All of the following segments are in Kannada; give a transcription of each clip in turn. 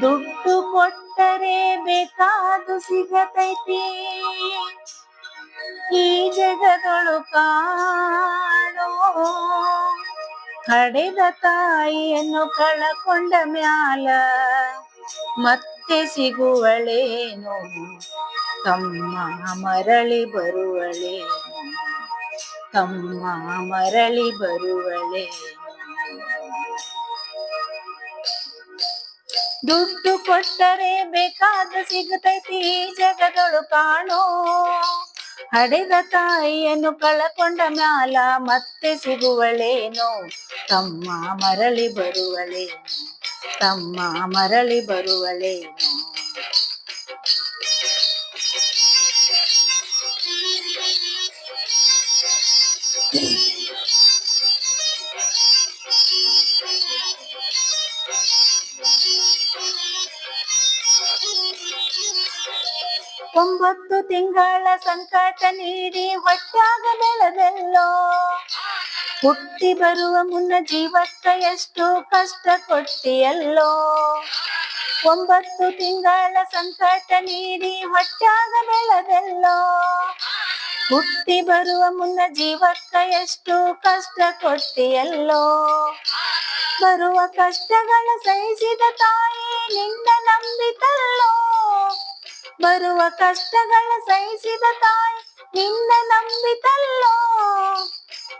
ದುಡ್ಡು ಕೊಟ್ಟರೆ ಬೇಕಾದು ಸಿಗತೈತಿ. ಈ ಜಗದೊಳು ಕಾಣೋ ಕಡೆದ ತಾಯಿಯನ್ನು ಕಳಕೊಂಡ ಮ್ಯಾಲ ಮತ್ತೆ ಸಿಗುವಳೇನು? ತಮ್ಮ ಮರಳಿ ಬರುವಳೇನು? ತಮ್ಮ ಮರಳಿ ಬರುವಳೇನು? ದುಡ್ಡು ಕೊಟ್ಟರೆ ಬೇಕಾದ ಸಿಗತೈತಿ ಈ ಜಗದೊಳು ಕಾಣೋ. ಹಡೆದ ತಾಯಿಯನ್ನು ಕಳಕೊಂಡ ಮ್ಯಾಲ ಮತ್ತೆ ಸಿಗುವಳೇನೋ. ತಮ್ಮ ಮರಳಿ ಬರುವಳೇನು. ತಮ್ಮ ಮರಳಿ ಬರುವಳೇನು. ಒಂಬತ್ತು ತಿಂಗಳ ಸಂಕಟ ನೀಡಿ ಹೊಟ್ಟಾಗ ಬೆಳೆದೆಲ್ಲೋ. ಹುಟ್ಟಿ ಬರುವ ಮುನ್ನ ಜೀವಕ್ಕ ಎಷ್ಟು ಕಷ್ಟ ಕೊಟ್ಟಿಯಲ್ಲೋ. ಒಂಬತ್ತು ತಿಂಗಳ ಸಂಕಟ ನೀಡಿ ಹೊಟ್ಟಾಗ ಬೆಳೆದೆಲ್ಲೋ. ಹುಟ್ಟಿ ಬರುವ ಮುನ್ನ ಜೀವಕ್ಕ ಎಷ್ಟು ಕಷ್ಟ ಕೊಟ್ಟಿಯಲ್ಲೋ. ಬರುವ ಕಷ್ಟಗಳ ಸಹಿಸಿದ ತಾಯಿ ನಿನ್ನ ನಂಬಿತಲ್ಲೋ. ಬರುವ ಕಷ್ಟಗಳ ಸಹಿಸಿದ ತಾಯಿ ನಿನ್ನ ನಂಬಿತಲ್ಲೋ?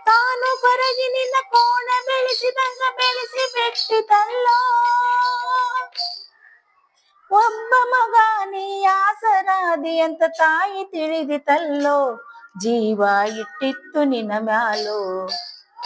ತಾನು ಕೊರಗಿ ನಿನ್ನ ಕೋಣ ಬೆಳೆಸಿದಂಗ ಬೆಳೆಸಿ ಬಿಟ್ಟಿತಲ್ಲೋ? ಒಬ್ಬ ಮಗ ನೀ ಆಸರಾದಿ ಅಂತ ತಾಯಿ ತಿಳಿದಿತಲ್ಲೋ? ಜೀವ ಇಟ್ಟಿತ್ತು ನಿನ್ನ ಮ್ಯಾಲೋ?